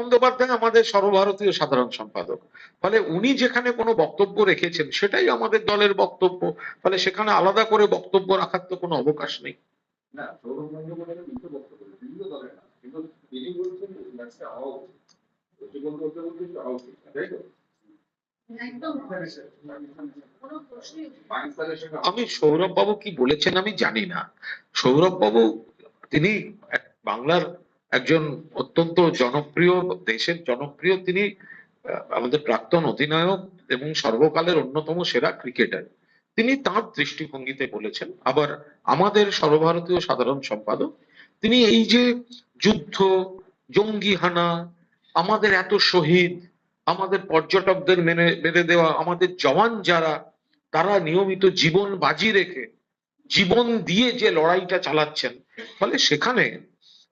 বন্দ্যোপাধ্যায় আমাদের সর্বভারতীয় সাধারণ সম্পাদক। ফলে উনি যেখানে কোনো বক্তব্য রেখেছেন সেটাই আমাদের দলের বক্তব্য। ফলে সেখানে আলাদা করে বক্তব্য রাখার তো কোনো অবকাশ নেই। না সৌরভ বন্দ্যোপাধ্যায় মিথ্যে বক্তব্য বলেছেন, বিভিন্ন দলের না। কিন্তু তিনি বলছেন যে ম্যাচটা হওয়া উচিত প্রতিবন্ধ করতে বলতে হওয়া উচিত তাই তো? একদম কোনো প্রশ্নই পাকিস্তানের সঙ্গে আমি সৌরভ বাবু কি বলেছেন আমি জানি না। সৌরভ বাবু তিনি এক- বাংলার একজন অত্যন্ত জনপ্রিয় দেশের জনপ্রিয় তিনি আমাদের প্রাক্তন অধিনায়ক এবং সর্বকালের অন্যতম সেরা ক্রিকেটার। তিনি তার দৃষ্টিভঙ্গিতে বলেছেন, আবার আমাদের সর্বভারতীয় সাধারণ সম্পাদক, তিনি এই যে যুদ্ধ জঙ্গি হানা আমাদের এত শহীদ, আমাদের পর্যটকদের মেনে, মেরে দেওয়া, আমাদের জওয়ান যারা, তারা নিয়মিত জীবন বাজি রেখে, জীবন দিয়ে যে লড়াইটা চালাচ্ছেন, ফলে সেখানে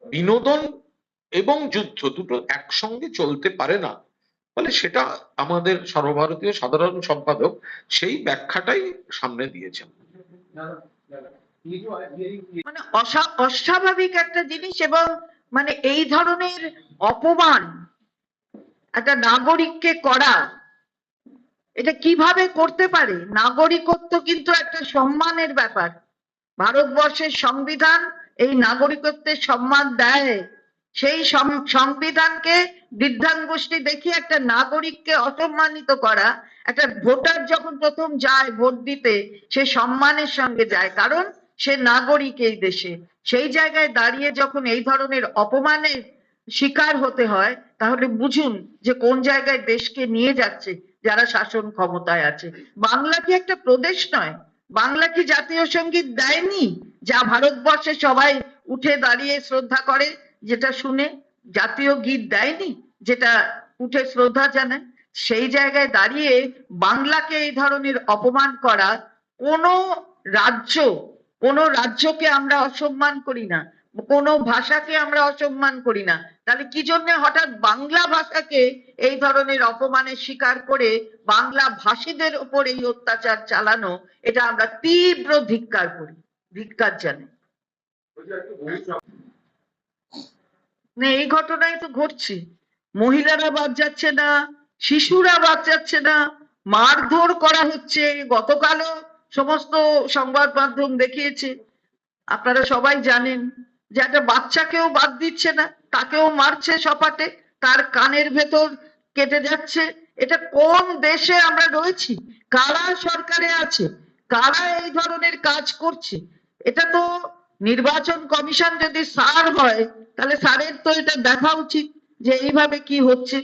বিনোদন এবং যুদ্ধ দুটো একসঙ্গে চলতে পারে না। ফলে সেটা আমাদের সর্বভারতীয় সাধারণ সম্পাদক সেই ব্যাখ্যাটাই সামনে দিয়েছেন। মানে অস্বাভাবিক একটা জিনিস এবং মানে এই ধরনের অপমান একটা নাগরিককে করা, এটা কীভাবে করতে পারে? নাগরিকত্ব কিন্তু একটা সম্মানের ব্যাপার। ভারতবর্ষের সংবিধান নাগরিকত্বের সম্মান দেয়। সেই সংবিধানকে বৃদ্ধাঙ্গুষ্টি দেখিয়ে একটা নাগরিককে অসম্মানিত করা, একটা ভোটার যখন প্রথম যায় ভোট দিতে, সে সম্মানের সঙ্গে যায়, কারণ সে নাগরিক এই দেশে। সেই জায়গায় দাঁড়িয়ে যখন এই ধরনের অপমানের শিকার হতে হয়, তাহলে বুঝুন যে কোন জায়গায় দেশকে নিয়ে যাচ্ছে যারা শাসন ক্ষমতায় আছে। বাংলা কি একটা প্রদেশ নয়? বাংলা কি জাতীয় সংগীত দেয়নি? যা ভারতবর্ষে সবাই উঠে দাঁড়িয়ে শ্রদ্ধা করে, যেটা শুনে জাতীয় গীত দেয়নি, যেটা উঠে শ্রদ্ধা জানায়। সেই জায়গায় দাঁড়িয়ে বাংলাকে এই ধরনের অপমান করা কোনো রাজ্য, কোনো রাজ্যকে আমরা অসম্মান করি না। কোনো ভাষাকে আমরা অসম্মান করি না। তাহলে কি জন্য হঠাৎ বাংলা ভাষাকে এই ধরনের অপমানের শিকার করে বাংলা ভাষীদের উপর এই অত্যাচার চালানো, এটা আমরা তীব্র ধিক্কার করি, ধিক্কার ভবিষ্যৎ না, এই ঘটনাই তো ঘটছে। মহিলারা বাদ যাচ্ছে না, শিশুরা বাদ যাচ্ছে না, মারধর করা হচ্ছে। গতকালও সমস্ত সংবাদ মাধ্যম দেখিয়েছে। আপনারা সবাই জানেন যে একটা বাচ্চাকেও বাদ দিচ্ছে না, তাকেও মারছে সপাটে, তার কানের ভেতর কেটে যাচ্ছে। এটা কোন দেশে আমরা রয়েছি? কারা সরকারে আছে? কারা এই ধরনের কাজ করছে? এটা তো নির্বাচন কমিশন যদি সার হয়, তাহলে সারের তো এটা দেখা উচিত যে এইভাবে কি হচ্ছে।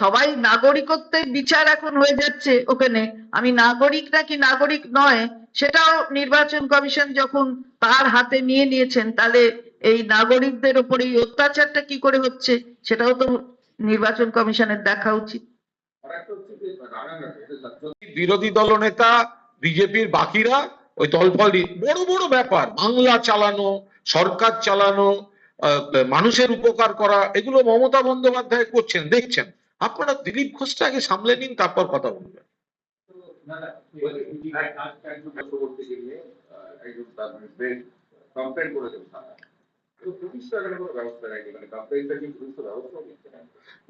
সবাই নাগরিকত্বের বিচার এখন হয়ে যাচ্ছে ওখানে। আমি নাগরিক নাকি নাগরিক নয়? সেটাও নির্বাচন কমিশন যখন তার হাতে নিয়ে নিয়েছেন, তাহলে এই নাগরিকদের উপর এই অত্যাচারটা কি করে হচ্ছে? সেটাও তো নির্বাচন কমিশনের দেখা উচিত। বিরোধী দলনেতা বিজেপির বাকিরা, ওই দলফল বড় বড় ব্যাপার। বাংলা চালানো, সরকার চালানো মানুষের উপকার করা, এগুলো মমতা বন্দ্যোপাধ্যায় করছেন, দেখছেন। আপনারা দিলীপ ঘোষটা আগে সামলে নিন, তারপর কথা বলবেন।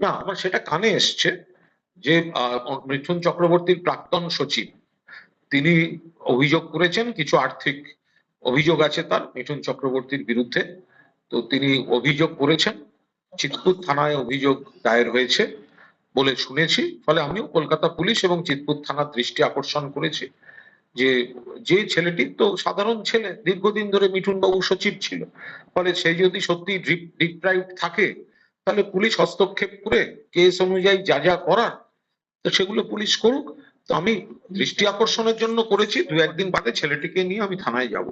না, আমার সেটা কানে এসছে যে মিঠুন চক্রবর্তীর প্রাক্তন সচিব, তিনি অভিযোগ করেছেন, কিছু আর্থিক অভিযোগ আছে তার মিঠুন চক্রবর্তীর বিরুদ্ধে। তো তিনি অভিযোগ করেছেন, চিতপুর থানায় অভিযোগ দায়ের হয়েছে বলে শুনেছি, ফলে আমিও কলকাতা পুলিশ এবং চিতপুর থানার দৃষ্টি আকর্ষণ করেছি যে যে ছেলেটি তো সাধারণ ছেলে, দীর্ঘদিন ধরে মিঠুন বাবু সচিব ছিল, ফলে সে যদি সত্যি ডিপ্রাইভ থাকে, তাহলে পুলিশ হস্তক্ষেপ করে কেস অনুযায়ী যা যা করার, তো সেগুলো পুলিশ করুক। তো আমি দৃষ্টি আকর্ষণের জন্য করেছি দু একদিন বাদে ছেলেটিকে নিয়ে আমি থানায় যাব।